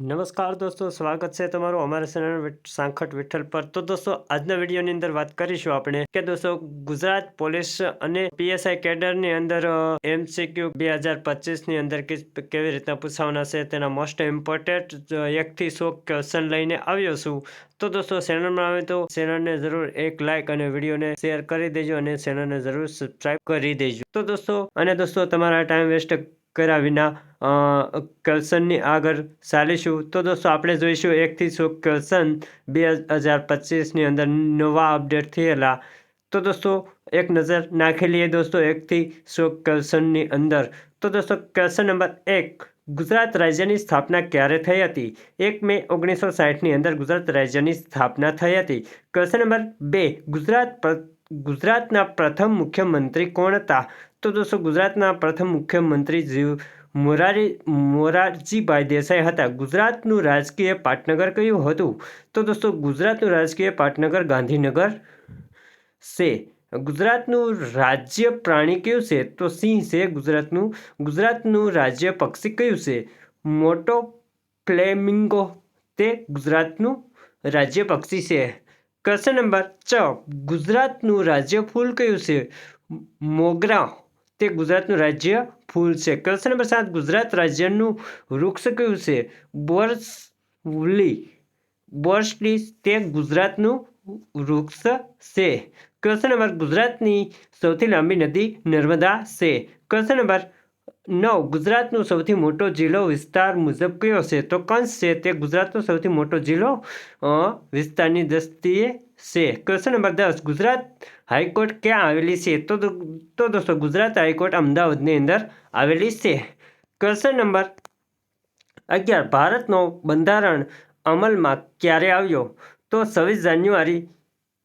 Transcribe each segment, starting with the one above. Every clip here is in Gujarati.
નમસ્કાર દોસ્તો, સ્વાગત છે તમારું અમારા ચેનલ સાંખટ વિઠ્ઠલ પર. તો દોસ્તો, આજના વિડીયોની અંદર વાત કરીશું આપણે કે દોસ્તો, ગુજરાત પોલીસ અને પીએસઆઈ કેડરની અંદર એમસીક્યુ બે હજાર પચીસની અંદર કેવી રીતના પૂછવાના છે તેના મોસ્ટ ઇમ્પોર્ટન્ટ એકથી સો ક્વેશ્ચન લઈને આવ્યો છું. તો દોસ્તો, ચેનલમાં આવે તો ચેનલને જરૂર એક લાઇક અને વિડીયોને શેર કરી દેજો અને ચેનલને જરૂર સબસ્ક્રાઈબ કરી દેજો. તો દોસ્તો, અને દોસ્તો, તમારા ટાઈમ વેસ્ટ કર્યા વિના ક્વેશ્ચનની આગળ ચાલીશું તો દોસ્તો, આપણે જોઈશું એકથી સો ક્વેશ્ચન બે હજાર પચીસની અંદર નવા અપડેટ થયેલા. તો દોસ્તો, એક નજર નાખી લઈએ દોસ્તો, એકથી સો ક્વેશ્ચનની અંદર. તો દોસ્તો ક્વેશ્ચન નંબર એક, ગુજરાત રાજ્યની સ્થાપના ક્યારે થઈ હતી? એક મે ઓગણીસો સાઠની અંદર ગુજરાત રાજ્યની સ્થાપના થઈ હતી. ક્વેશ્ચન નંબર બે, ગુજરાત ગુજરાતના પ્રથમ મુખ્યમંત્રી કોણ હતા? તો દોસ્તો, ગુજરાતના પ્રથમ મુખ્યમંત્રી જીવ મોરારી મોરારજીભાઈ દેસાઈ હતા. ગુજરાતનું રાજકીય પાટનગર કયું હતું? તો દોસ્તો, ગુજરાતનું રાજકીય પાટનગર ગાંધીનગર છે. ગુજરાતનું રાજ્ય પ્રાણી કયું છે? તો સિંહ છે ગુજરાતનું. ગુજરાતનું રાજ્ય પક્ષી કયું છે? મોટો ફ્લેમિંગો તે ગુજરાતનું રાજ્ય પક્ષી છે. ક્વેશ્ચન નંબર છ ગુજરાતનું રાજ્ય ફૂલ કયું છે? મોગરા. તે ગુજરાતનું રાજ્ય ફૂલ છે. ક્વેશ્ચન નંબર ગુજરાત રાજ્યનું વૃક્ષ કયું છે? બોર્સલી બોર્સલી તે ગુજરાતનું વૃક્ષ છે. ક્વેશ્ચન નંબર ગુજરાતની સૌથી લાંબી નદી નર્મદા છે. ક્વેશ્ચન નંબર નવ, ગુજરાતનો સૌથી મોટો જિલ્લો વિસ્તાર મુજબ કયો છે? તો કંસ છે તે ગુજરાતનો સૌથી મોટો જિલ્લો વિસ્તારની દ્રષ્ટિએ છે. ક્વેશ્ચન નંબર દસ ગુજરાત હાઈકોર્ટ ક્યાં આવેલી છે? તો તો દોસ્તો ગુજરાત હાઈકોર્ટ અમદાવાદની અંદર આવેલી છે. ક્વેશ્ચન નંબર અગિયાર, ભારતનો બંધારણ અમલમાં ક્યારે આવ્યો? તો છવ્વીસ જાન્યુઆરી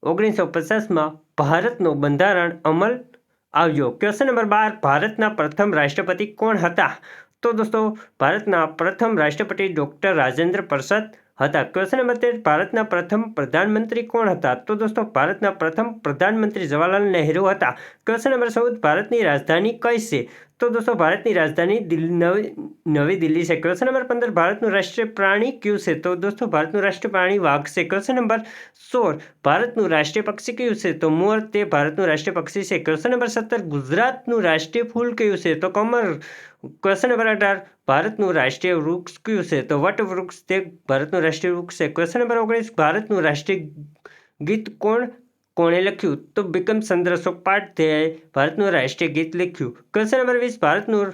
ઓગણીસો પચાસમાં ભારતનો બંધારણ અમલ આવ્યો. ક્વેશ્ચન નંબર બાર, ભારતના પ્રથમ રાષ્ટ્રપતિ કોણ હતા? તો દોસ્તો ભારતના પ્રથમ રાષ્ટ્રપતિ ડૉક્ટર રાજેન્દ્ર પ્રસાદ હતા. ક્વેશ્ચન નંબર ભારતના પ્રથમ પ્રધાનમંત્રી કોણ હતા? તો દોસ્તો, ભારતના પ્રથમ પ્રધાનમંત્રી જવાહરલાલ નહેરુ હતા. ક્વેશ્ચન નંબર ચૌદ, ભારતની રાજધાની કઈ છે? તો દોસ્તો, ભારતની રાજધાની દિલ્હી, નવી નવી દિલ્હી છે. ક્વેશ્ચન નંબર પંદર, ભારતનું રાષ્ટ્રીય પ્રાણી કયું છે? તો દોસ્તો, ભારતનું રાષ્ટ્રીય પ્રાણી વાઘ છે. ક્વેશ્ચન નંબર સોળ, ભારતનું રાષ્ટ્રીય પક્ષી કયું છે? તો મોર તે ભારતનું રાષ્ટ્રીય પક્ષી છે. ક્વેશ્ચન નંબર સત્તર, ગુજરાતનું રાષ્ટ્રીય ફૂલ કયું છે? તો કમર ક્વેશ્ચન નંબર અઢાર, ભારતનું રાષ્ટ્રીય વૃક્ષ કયું છે? તો વટવૃક્ષ તે ભારતનું રાષ્ટ્રીય વૃક્ષ છે. ક્વેશ્ચન નંબર ઓગણીસ, ભારતનું રાષ્ટ્રીય ગીત કોણ કોણે લખ્યું? તો બિકમ ચંદ્ર ચોપાધ્યાય ભારતનું રાષ્ટ્રીય ગીત લખ્યું. ક્વેશ્ચન નંબર વીસ, ભારતનું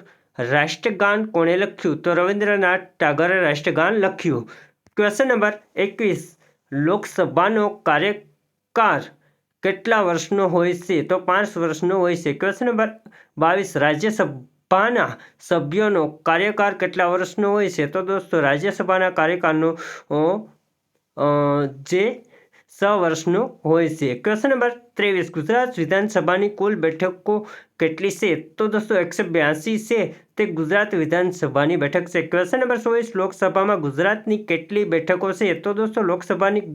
રાષ્ટ્રગાન કોણે લખ્યું? તો રવિન્દ્રનાથ ટાગોરે રાષ્ટ્રગાન લખ્યું. ક્વેશ્ચન નંબર એકવીસ, લોકસભાનો કાર્યકાળ કેટલા વર્ષનો હોય છે? તો પાંચ વર્ષનો હોય છે. ક્વેશ્ચન નંબર બાવીસ, રાજ્યસભાના સભ્યોનો કાર્યકાળ કેટલા વર્ષનો હોય છે? તો દોસ્તો, રાજ્યસભાના કાર્યકાળનો જે છ વર્ષનો હોય છે. ક્વેશ્ચન નંબર ત્રેવીસ. ગુજરાત વિધાનસભાની કુલ બેઠકો કેટલી છે? તો દોસ્તો, એકસો બ્યાસી છે. તે ગુજરાત વિધાનસભાની બેઠક છે. ક્વેશ્ચન નંબર ચોવીસ. લોકસભામાં ગુજરાતની કેટલી બેઠકો છે? તો દોસ્તો, લોકસભાની,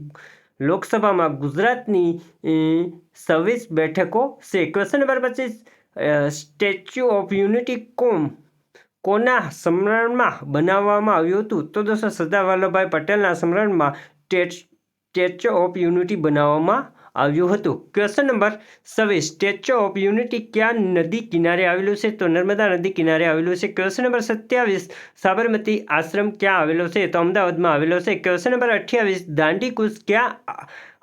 લોકસભામાં ગુજરાતની છવ્વીસ બેઠકો છે. ક્વેશ્ચન નંબર પચીસ. સ્ટેચ્યુ ઓફ યુનિટી કોમ, કોના સ્મરણમાં બનાવવામાં આવ્યું હતું? તો દોસ્તો, સરદાર વલ્લભભાઈ પટેલના સ્મરણમાં સ્ટેચ સ્ટેચ્યુ ઓફ યુનિટી બનાવવામાં આવ્યું હતું. ક્વેશ્ચન નંબર છવ્વીસ સ્ટેચ્યુ ઓફ યુનિટી ક્યાં નદી કિનારે આવેલું છે? તો નર્મદા નદી કિનારે આવેલું છે. ક્વેશ્ચન નંબર સત્યાવીસ, સાબરમતી આશ્રમ ક્યાં આવેલો છે? તો અમદાવાદમાં આવેલો છે. ક્વેશ્ચન નંબર અઠ્યાવીસ, દાંડીકૂચ ક્યાં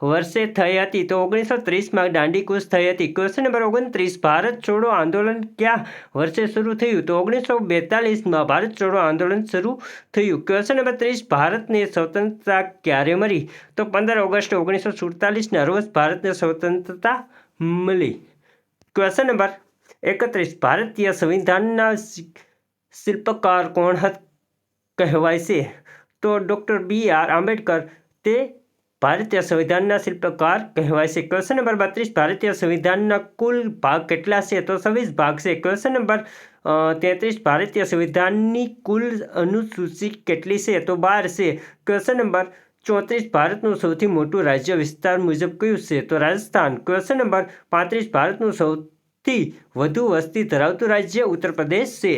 વર્ષે થઈ હતી તો ઓગણીસો ત્રીસમાં દાંડીકૂચ થઈ હતી. ક્વેશ્ચન નંબર ઓગણત્રીસ, ભારત છોડો આંદોલન ક્યાં વર્ષે શરૂ થયું? તો ઓગણીસો બેતાલીસમાં ભારત છોડો આંદોલન શરૂ થયું. ક્વેશ્ચન નંબર ત્રીસ, ભારતને સ્વતંત્રતા ક્યારે મળી? તો પંદર ઓગસ્ટ ઓગણીસો સુડતાલીસના રોજ ભારતને સ્વતંત્રતા મળી. ક્વેશ્ચન નંબર એકત્રીસ, ભારતીય સંવિધાનના શિલ્પકાર કોણ કહેવાય છે? તો ડૉક્ટર બી આર આંબેડકર. તે ભારતીય સંવિધાનના શિલ્પકાર કહેવાય છે. ક્વેશ્ચન નંબર બત્રીસ, ભારતીય સંવિધાનના કુલ ભાગ કેટલા છે? તો છવ્વીસ ભાગ છે. ક્વેશ્ચન નંબર તેત્રીસ, ભારતીય સંવિધાનની કુલ અનુસૂચિ કેટલી છે? તો બાર છે. ક્વેશ્ચન નંબર ચોત્રીસ, ભારતનું સૌથી મોટું રાજ્ય વિસ્તાર મુજબ કયું છે? તો રાજસ્થાન. ક્વેશ્ચન નંબર પાંત્રીસ, ભારતનું સૌથી વધુ વસ્તી ધરાવતું રાજ્ય ઉત્તર પ્રદેશ છે.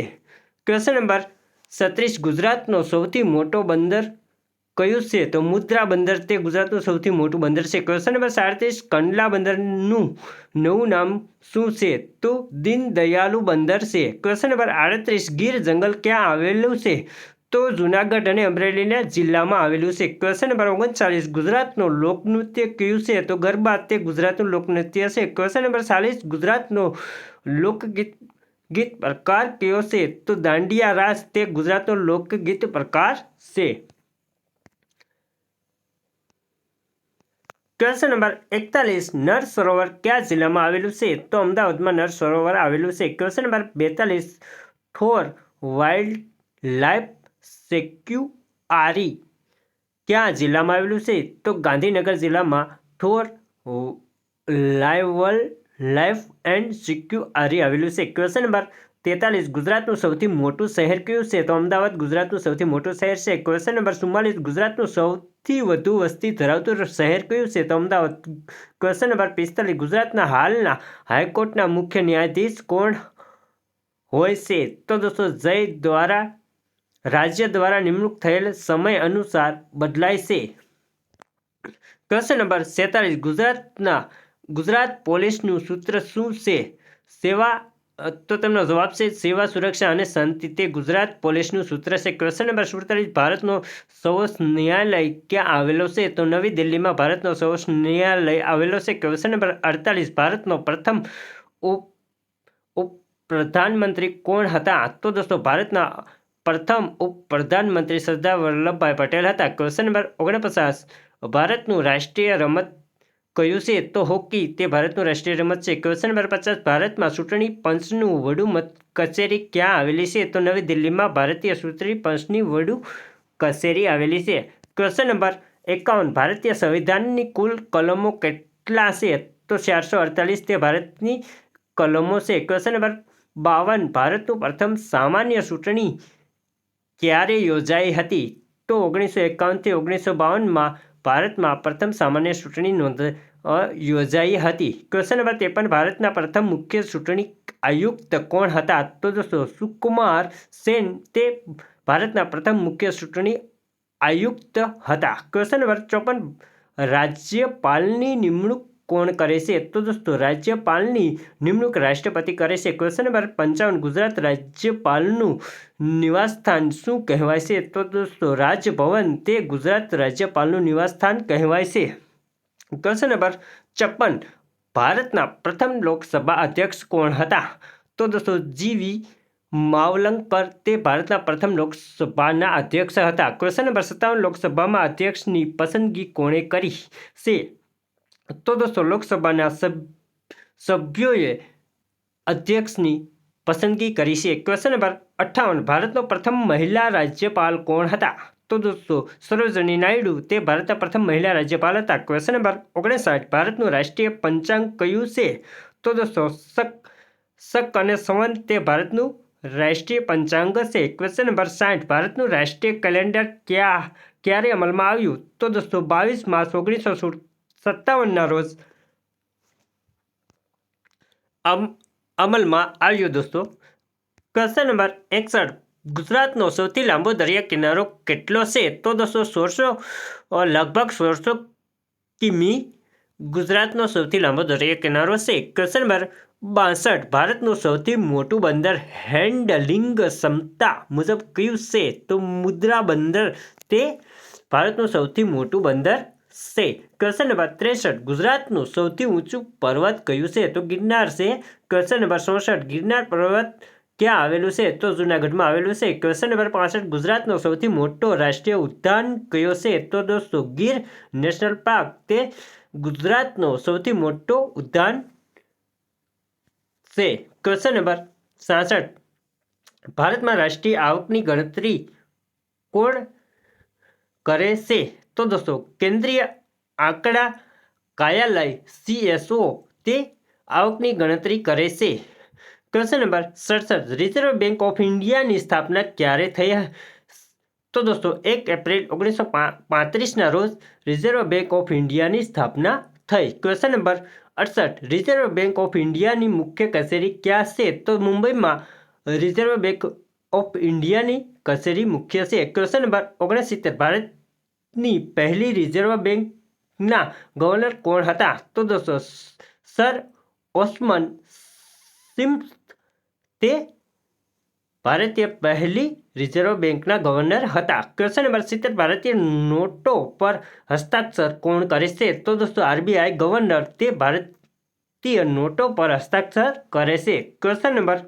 ક્વેશ્ચન નંબર સત્રીસ ગુજરાતનો સૌથી મોટો બંદર કયું છે? તો મુદ્રા બંદર તે ગુજરાતનું સૌથી મોટું બંદર છે. ક્વેશ્ચન નંબર સાડત્રીસ, કંડલા બંદરનું નવું નામ શું છે? તો દીનદયાલુ બંદર છે. ક્વેશ્ચન નંબર આડત્રીસ, ગીર જંગલ ક્યાં આવેલું છે? તો જુનાગઢ અને અમરેલીના જિલ્લામાં આવેલું છે. ક્વેશ્ચન નંબર ઓગણચાલીસ, ગુજરાતનો લોકનૃત્ય કયું છે? તો ગરબા તે ગુજરાતનું લોકનૃત્ય છે. ક્વેશ્ચન નંબર ચાલીસ, ગુજરાતનો લોકગીત, ગીત પ્રકાર કયો છે? તો દાંડિયા રાસ તે ગુજરાતનો લોકગીત પ્રકાર છે. ક્વેશ્ચન નંબર એકતાલીસ, નર સરોવર કયા જિલ્લામાં આવેલું છે? તો અમદાવાદમાં નર સરોવર આવેલું છે. ક્વેશ્ચન નંબર બેતાલીસ ઠોર વાઇલ્ડ લાઈફ સેક્યુઆરી કયા જિલ્લામાં આવેલું છે? તો ગાંધીનગર જિલ્લામાં ઠોર લાઇવલ લાઈફ એન્ડ સિક્યુઆરી આવેલું છે. ક્વેશ્ચન નંબર તેતાલીસ, ગુજરાતનું સૌથી મોટું શહેર કયું છે? તો અમદાવાદ, ગુજરાતનું સૌથી મોટું શહેર છે. ક્વેશ્ચન નંબર ચુમ્માલીસ, ગુજરાતનું સૌથી વધુ વસ્તી ધરાવતું શહેર કયું છે? તો અમદાવાદ ક્વેશ્ચન નંબર પિસ્તાલીસ, ગુજરાતના હાલના હાઈકોર્ટના મુખ્ય ન્યાયાધીશ કોણ હોય છે? તો દોસ્તો, જય દ્વારા, રાજ્ય દ્વારા નિમણૂક થયેલ સમય અનુસાર બદલાય છે. ક્વેશ્ચન નંબર સેતાલીસ ગુજરાતના, ગુજરાત પોલીસનું સૂત્ર શું છે? સેવા તો તેમનો જવાબ છે સેવા, સુરક્ષા અને શાંતિ. તે ગુજરાત પોલીસનું સૂત્ર છે. ક્વેશ્ચન નંબર સુડતાલીસ, ભારતનો સર્વોચ્ચ ન્યાયાલય ક્યાં આવેલો છે? તો નવી દિલ્હીમાં ભારતનો સર્વોચ્ચ ન્યાયાલય આવેલો છે. ક્વેશ્ચન નંબર અડતાલીસ, ભારતનો પ્રથમ ઉપ, પ્રધાનમંત્રી કોણ હતા? તો દોસ્તો, ભારતના પ્રથમ ઉપ, પ્રધાનમંત્રી સરદાર વલ્લભભાઈ પટેલ હતા. ક્વેશ્ચન નંબર ઓગણપચાસ, ભારતનું રાષ્ટ્રીય રમત કયું છે તો હોકી તે ભારતનું રાષ્ટ્રીય રમત છે. ક્વેશ્ચન નંબર પચાસ ભારતમાં ચૂંટણી પંચનું વડુ મત કચેરી ક્યાં આવેલી છે? તો નવી દિલ્હીમાં ભારતીય ચૂંટણી પંચની વડુ કચેરી આવેલી છે. ક્વેશ્ચન નંબર એકાવન, ભારતીય સંવિધાનની કુલ કલમો કેટલા છે? તો ચારસો અડતાલીસ તે ભારતની કલમો છે. ક્વેશ્ચન નંબર બાવન, ભારતનું પ્રથમ સામાન્ય ચૂંટણી ક્યારે યોજાઈ હતી? તો ઓગણીસો એકાવનથી ઓગણીસો બાવનમાં ભારતમાં પ્રથમ સામાન્ય ચૂંટણી નોંધ યોજાઈ હતી. ક્વેશ્ચન નંબર ત્રેપન, ભારતના પ્રથમ મુખ્ય ચૂંટણી આયુક્ત કોણ હતા? તો દોસ્તો, સુકુમાર સેન તે ભારતના પ્રથમ મુખ્ય ચૂંટણી આયુક્ત હતા. ક્વેશ્ચન નંબર ચોપન, રાજ્યપાલની નિમણૂક કોણ કરે છે? તો દોસ્તો, રાજ્યપાલની નિમણૂક રાષ્ટ્રપતિ કરે છે. ક્વેશ્ચન નંબર પંચાવન, ગુજરાત રાજ્યપાલનું નિવાસસ્થાન શું કહેવાય છે? તો દોસ્તો, રાજભવન તે ગુજરાત રાજ્યપાલનું નિવાસસ્થાન કહેવાય છે. ક્વેશ્ચન નંબર છપ્પન. ભારતના પ્રથમ લોકસભા અધ્યક્ષ કોણ હતા? તો દોસ્તો જીવી માવલંકર તે ભારતના પ્રથમ લોકસભાના અધ્યક્ષ હતા. ક્વેશ્ચન નંબર સત્તાવન, લોકસભામાં અધ્યક્ષની પસંદગી કોણે કરી? છે તો દોસ્તો, લોકસભાના સભ્યોએ અધ્યક્ષની પસંદગી કરી છે. ક્વેશ્ચન નંબર અઠ્ઠાવન, ભારતનો પ્રથમ મહિલા રાજ્યપાલ કોણ હતા? તો દોસ્તો સરોજની નાયડુ તે ભારતના પ્રથમ મહિલા રાજ્યપાલ હતા. ક્વેશ્ચન નંબર ઓગણસાઠ, ભારતનું રાષ્ટ્રીય પંચાંગ કયું છે? તો દોસ્તો શક શક અને સંવંત તે ભારતનું રાષ્ટ્રીય પંચાંગ છે. ક્વેશ્ચન નંબર સાઠ, ભારતનું રાષ્ટ્રીય કેલેન્ડર ક્યાં, ક્યારે અમલમાં આવ્યું? તો દોસ્તો બાવીસ માર્ચ ઓગણીસો સત્તાવનના રોજ અમ, અમલમાં આવ્યું, દોસ્તો. ક્વેશ્ચન નંબર એકસઠ ગુજરાતનો સૌથી લાંબો દરિયા કિનારો કેટલો છે તો દોસ્તો સોળસો લગભગ સોળસો કિમી ગુજરાતનો સૌથી લાંબો દરિયા કિનારો છે. ક્વેશ્ચન નંબર બાસઠ. ભારતનું સૌથી મોટું બંદર હેન્ડલિંગ ક્ષમતા મુજબ કયું છે? તો મુદ્રા બંદર તે ભારતનું સૌથી મોટું બંદર છે. ક્વેશ્ચન નંબર ત્રેસઠ. ગુજરાતનું સૌથી ઊંચું પર્વત કયું છે? તો ગિરનાર છે. ક્વેશ્ચન નંબર ચોસઠ. ગિરનાર પર્વત ક્યાં આવેલું છે? તો જૂનાગઢમાં આવેલું છે. ક્વેશ્ચન નંબર પાસઠ, ગુજરાતનો સૌથી મોટો રાષ્ટ્રીય ઉદ્યાન કયો છે? તો દોસ્તો, ગીર નેશનલ પાર્ક તે ગુજરાતનો સૌથી મોટો ઉદ્યાન છે. ક્વેશ્ચન નંબર સાસઠ, ભારતમાં રાષ્ટ્રીય આવકની ગણતરી કોણ કરે છે? તો દોસ્તો, કેન્દ્રીય આંકડા કાર્યાલય સીએસઓ તે આવકની ગણતરી કરે છે. ક્વેશ્ચન નંબર સડસઠ. રિઝર્વ બેંક ઓફ ઇન્ડિયાની સ્થાપના ક્યારે થઈ? તો દોસ્તો, એક એપ્રિલ ઓગણીસો પાંત્રીસના રોજ રિઝર્વ બેંક ઓફ ઇન્ડિયાની સ્થાપના થઈ. ક્વેશ્ચન નંબર અડસઠ. રિઝર્વ બેંક ઓફ ઇન્ડિયાની મુખ્ય કચેરી ક્યાં છે? તો મુંબઈમાં રિઝર્વ બેંક ઓફ ઇન્ડિયાની કચેરી મુખ્ય છે. ક્વેશ્ચન નંબર ઓગણસિત્તેર. ભારતની પહેલી રિઝર્વ બેંકના ગવર્નર કોણ હતા? તો દોસ્તો સર ઓસ્મન સિમ્સ તે ભારતીય પહેલી રિઝર્વ બેંકના ગવર્નર હતા. ક્વેશ્ચન નંબર સિત્તેર ભારતીય નોટો પર હસ્તાક્ષર કોણ કરે છે? તો દોસ્તો, આરબીઆઈ ગવર્નર તે ભારતીય નોટો પર હસ્તાક્ષર કરે છે. ક્વેશ્ચન નંબર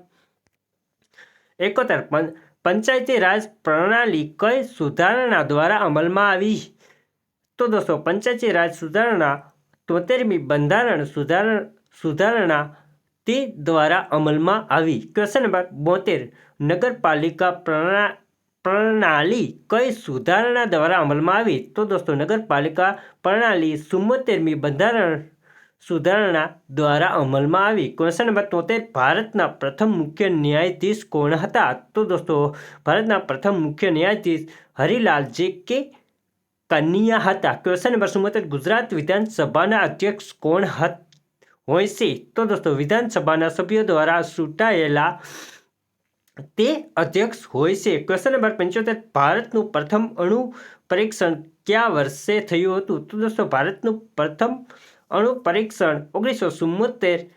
એકોતેર પંચાયતી રાજ પ્રણાલી કઈ સુધારણા દ્વારા અમલમાં આવી? તો દોસ્તો, પંચાયતી રાજ સુધારણા, તોતેરમી બંધારણ સુધારણ સુધારણા તે દ્વારા અમલમાં આવી. ક્વેશ્ચન બોતેર. નગરપાલિકા પ્રણા, પ્રણાલી કઈ સુધારણા દ્વારા અમલમાં આવી? તો દોસ્તો, નગરપાલિકા પ્રણાલી ચુમ્મોતેરમી બંધારણ સુધારણા દ્વારા અમલમાં આવી. ક્વેશ્ચન નંબર તોતેર. ભારતના પ્રથમ મુખ્ય ન્યાયાધીશ કોણ હતા? તો દોસ્તો, ભારતના પ્રથમ મુખ્ય ન્યાયાધીશ હરિલાલ જે કે કન્યા હતા. ક્વેશ્ચન નંબર ચુમ્મોતેર. ગુજરાત વિધાનસભાના અધ્યક્ષ કોણ હત? હોય છે. તો દોસ્તો, વિધાનસભાના સભ્યો દ્વારા ચૂંટાયેલા તે અધ્યક્ષ હોય છે. ક્વેશ્ચન નંબર પંચોતેર, ભારતનું પ્રથમ અણુ પરીક્ષણ કયા વર્ષે થયું હતું? તો દોસ્તો, ભારતનું પ્રથમ અણુ પરીક્ષણ ઓગણીસો ચુમ્મોતેરમાં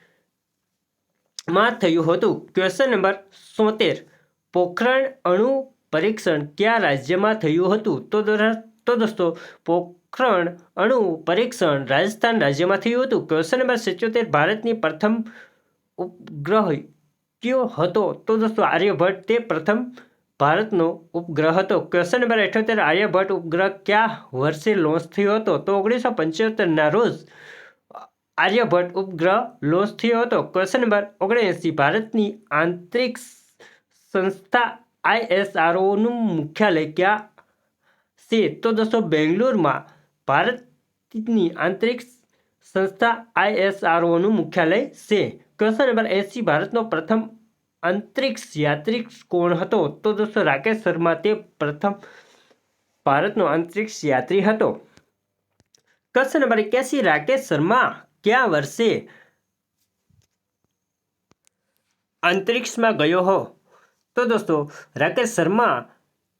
થયું હતું. ક્વેશ્ચન નંબર સોતેર, પોખરણ અણુ પરીક્ષણ કયા રાજ્યમાં થયું હતું? તો તો દોસ્તો, પોખરણ અણુ પરીક્ષણ રાજસ્થાન રાજ્યમાં થયું હતું. ક્વેશ્ચન નંબર સિત્યોતેર, ભારતની પ્રથમ ઉપગ્રહ કયો હતો? તો દોસ્તો, આર્યભટ્ટ તે પ્રથમ ભારતનો ઉપગ્રહ હતો. ક્વેશ્ચન નંબર અઠ્યોતેર, આર્યભટ્ટ ઉપગ્રહ કયા વર્ષે લોન્ચ થયો હતો? તો ઓગણીસો પંચોતેરના રોજ આર્યભટ્ટ ઉપગ્રહ લોન્ચ થયો હતો. ક્વેશ્ચન નંબર ઓગણએંસી, ભારતની આંતરિક સંસ્થા આઈએસઆરઓનું મુખ્યાલય ક્યાં છે તો દોસ્તો બેંગ્લોરમાં ભારતની આંતરિક સંસ્થા આઈએસઆરઓનું મુખ્યાલય છે. ક્વેશ્ચન નંબર એસી ભારતનો પ્રથમ અંતરિક્ષ યાત્રિક કોણ હતો? તો દોસ્તો રાકેશ શર્મા તે પ્રથમ ભારતનો અંતરિક્ષ યાત્રી હતો. ક્વેશ્ચન નંબર એક્યાસી, રાકેશ શર્મા કયા વર્ષે અંતરિક્ષમાં ગયો હો? તો દોસ્તો રાકેશ શર્મા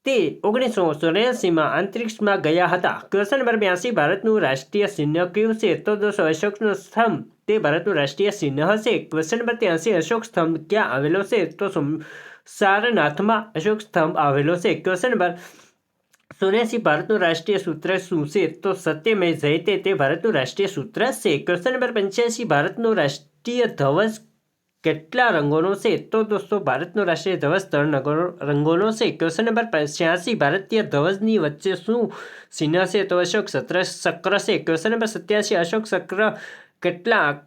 તે ઓગણીસો ચોર્યાસીમાં અંતરિક્ષમાં ગયા હતા. ક્વેશ્ચન નંબર બ્યાસી, ભારતનું રાષ્ટ્રીય ચિહ્ન કયું છે? તો દોસ્તો, અશોકનો સ્તંભ, તે ભારતનું રાષ્ટ્રીય ચિહ્ન હશે. ક્વેશ્ચન નંબર ત્યાંસી, અશોક સ્તંભ ક્યાં આવેલો છે? તો સારનાથમાં અશોક સ્તંભ આવેલો છે. ક્વેશ્ચન નંબર ચોર્યાસી, ભારતનું રાષ્ટ્રીય સૂત્ર શું છે? તો સત્યમય જયતે તે ભારતનું રાષ્ટ્રીય સૂત્ર છે. ક્વેશ્ચન નંબર પંચ્યાસી, ભારતનો રાષ્ટ્રીય ધ્વજ કેટલા રંગોનો છે? તો દોસ્તો, ભારતનો રાષ્ટ્રીય ધ્વજ ત્રણ રંગો- રંગોનો છે. ક્વેશ્ચન નંબર છ્યાસી ભારતીય ધ્વજની વચ્ચે શું ચિહ્ન છે? તો અશોક સત્ર ચક્ર છે. ક્વેશ્ચન નંબર સત્યાસી અશોક ચક્ર કેટલા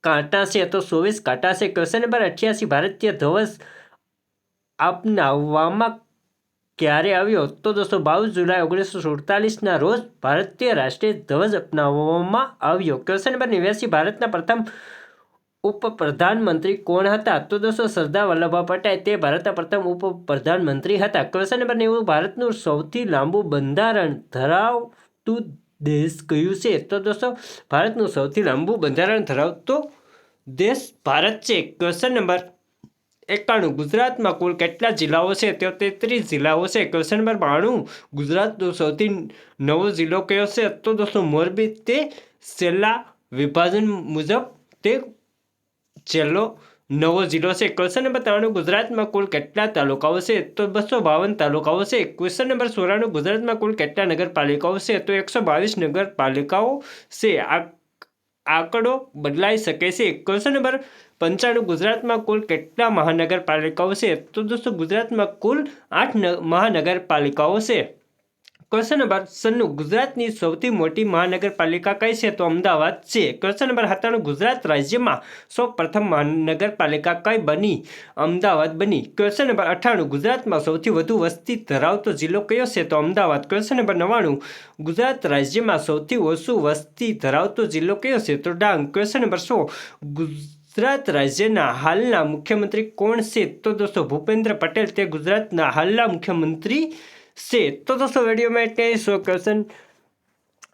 કાંટા છે? તો ચોવીસ કાંટા છે. ક્વેશ્ચન નંબર અઠ્યાસી ભારતીય ધ્વજ અપનાવવામાં ક્યારે આવ્યો? તો દોસ્તો, બાવીસ જુલાઈ ઓગણીસો સુડતાલીસના રોજ ભારતીય રાષ્ટ્રીય ધ્વજ અપનાવવામાં આવ્યો. ક્વેશ્ચન નંબર નેવ્યાસી ભારતના પ્રથમ ઉપપ્રધાનમંત્રી કોણ હતા? તો દોસ્તો સરદાર વલ્લભભાઈ પટેલ, તે ભારતના પ્રથમ ઉપપ્રધાનમંત્રી હતા. ક્વેશ્ચન નંબર નેવું, ભારતનું સૌથી લાંબુ બંધારણ ધરાવતું દેશ કયું છે? તો દોસ્તો, ભારતનું સૌથી લાંબુ બંધારણ ધરાવતો દેશ ભારત છે. ક્વેશ્ચન નંબર એકાણું, ગુજરાતમાં કુલ કેટલા જિલ્લાઓ છે? તો તેત્રીસ જિલ્લાઓ છે. ક્વેશ્ચન નંબર બાણું, ગુજરાતનો સૌથી નવો જિલ્લો કયો છે? તો દોસ્તો મોરબી તે છેલ્લા વિભાજન મુજબ તે છેલ્લો નવો જિલ્લો છે. ક્વેશ્ચન નંબર ત્રાણું, ગુજરાતમાં કુલ કેટલા તાલુકાઓ છે? તો બસો બાવન તાલુકાઓ છે. ક્વેશ્ચન નંબર સોળાનું ગુજરાતમાં કુલ કેટલા નગરપાલિકાઓ છે? તો એકસો બાવીસ નગરપાલિકાઓ છે. આ આંકડો બદલાઈ શકે છે. ક્વેશ્ચન નંબર પંચાણું, ગુજરાતમાં કુલ કેટલા મહાનગરપાલિકાઓ છે? તો દોસ્તો, ગુજરાતમાં કુલ આઠ મહાનગરપાલિકાઓ છે. ક્વેશ્ચન નંબર સન્નું ગુજરાતની સૌથી મોટી મહાનગરપાલિકા કઈ છે? તો અમદાવાદ છે. ક્વેશ્ચન નંબર સત્તાણું. ગુજરાત રાજ્યમાં સૌ પ્રથમ મહાનગરપાલિકા કઈ બની? અમદાવાદ બની. ક્વેશ્ચન નંબર અઠ્ઠાણું. ગુજરાતમાં સૌથી વધુ વસ્તી ધરાવતો જિલ્લો કયો છે? તો અમદાવાદ. ક્વેશ્ચન નંબર નવ્વાણું. ગુજરાત રાજ્યમાં સૌથી ઓછું વસ્તી ધરાવતો જિલ્લો કયો છે? તો ડાંગ. ક્વેશ્ચન નંબર સો. ગુજરાત રાજ્યના હાલના મુખ્યમંત્રી કોણ છે? તો દોસ્તો ભૂપેન્દ્ર પટેલ. તે ગુજરાતના હાલના મુખ્યમંત્રી છે. તો દોસ્તો વિડીયોમાં એટલે સો ક્વેશ્ચન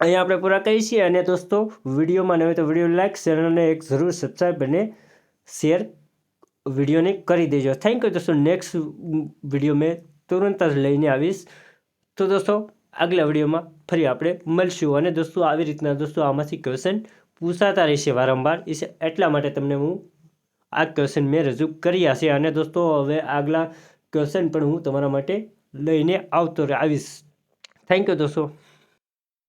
અહીંયા આપણે પૂરા કરીએ છીએ અને દોસ્તો વિડીયોમાં નવે તો વીડિયો લાઈક શેર અને એક જરૂર સબસ્ક્રાઈબ અને શેર વિડીયોને કરી દેજો. થેન્ક યુ દોસ્તો. નેક્સ્ટ વીડિયો મેં તુરંત જ લઈને આવીશ. તો દોસ્તો, આગલા વિડીયોમાં ફરી આપણે મળશું. અને દોસ્તો, આવી રીતના દોસ્તો, આમાંથી ક્વેશ્ચન પૂછાતા રહેશે વારંવાર. એ એટલા માટે તમને હું આ ક્વેશ્ચન મેં રજૂ કર્યા છે. અને દોસ્તો, હવે આગલા ક્વેશ્ચન પણ હું તમારા માટે લઈને આવતો આવીશ થેન્ક યુ દોસ્તો.